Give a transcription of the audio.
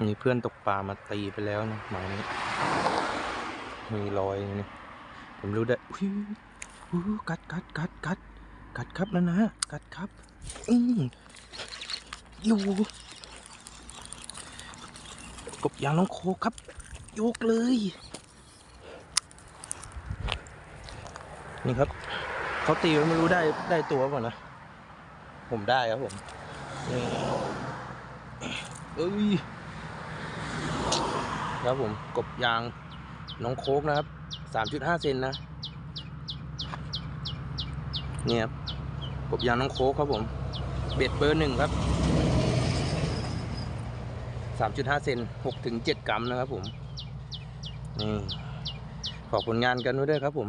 มีเพื่อนตกปลามาตีไปแล้วนะหมายนี้มีรอยนี่ผมรู้ได้อุ้ยอู้กัดกัดกัดกัดกัดครับแล้วนะกัดครับ อืมอยู่กบยางน้องโคกครับยกเลย นี่ครับเขาตีไว้ไม่รู้ได้ได้ตัวเปล่านะผมได้ครับผมนี่เอ้ย ครับผมกบยางน้องโคกนะครับสามจุดห้าเซนนะเนี่ยครับกบยางน้องโคกครับผม เบ็ดเบอร์หนึ่งครับสามจุดห้าเซนหกถึงเจ็ดกรัมนะครับผมนี่ขอบผลงานกันไว้ด้วยครับผม